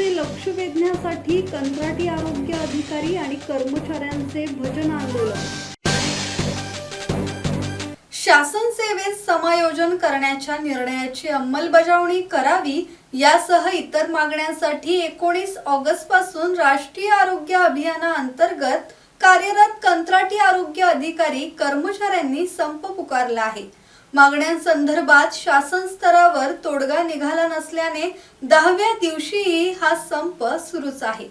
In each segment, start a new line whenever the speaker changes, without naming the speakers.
वेधण्यासाठी कंत्राटी आरोग्य अधिकारी आणि कर्मचाऱ्यांचे भजन आंदोलन. शासन सेवेत समायोजन करण्याच्या निर्णयाची अंमलबजावणी करावी यासह इतर मागण्यांसाठी एकोणीस ऑगस्टपासून राष्ट्रीय आरोग्य अभियाना अंतर्गत कार्यरत कंत्राटी आरोग्य अधिकारी कर्मचाऱ्यांनी संप पुकारला आहे. मागण्यांसंदर्भात शासन स्तरावर तोडगा निघाला नसल्याने दहाव्या दिवशी हा संप सुरूच आहे.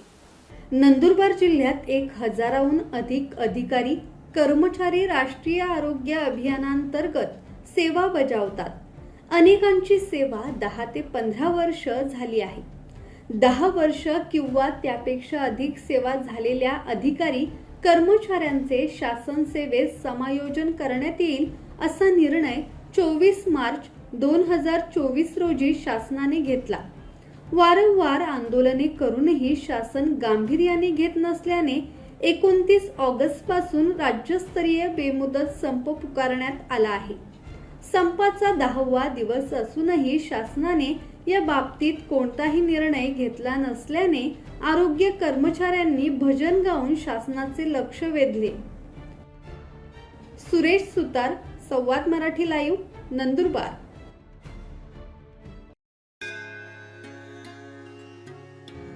नंदुरबार जिल्ह्यात एक हजाराहून अधिक अधिकारी कर्मचारी राष्ट्रीय आरोग्य अभियानांतर्गत सेवा बजावतात. अनेकांची सेवा दहा ते पंधरा वर्ष झाली आहे. दहा वर्ष किंवा त्यापेक्षा अधिक सेवा झालेल्या अधिकारी कर्मचाऱ्यांचे शासन सेवेत समायोजन करण्यात येईल असा निर्णय चोवीस मार्च दोन हजार चोवीस रोजी शासनाने घेतला. वारंवार आंदोलने करूनही शासन गांभीर्याने घेत नसल्याने एकोणतीस ऑगस्टपासून राज्यस्तरीय बेमुदत संप पुकारण्यात आला आहे. संपाचा दहावा दिवस असूनही शासनाने या बाबतीत कोणताही निर्णय घेतला नसल्याने आरोग्य कर्मचाऱ्यांनी भजन गाऊन शासनाचे लक्ष वेधले. सुरेश सुतार संवाद मराठी लाईव्ह नंदुरबार.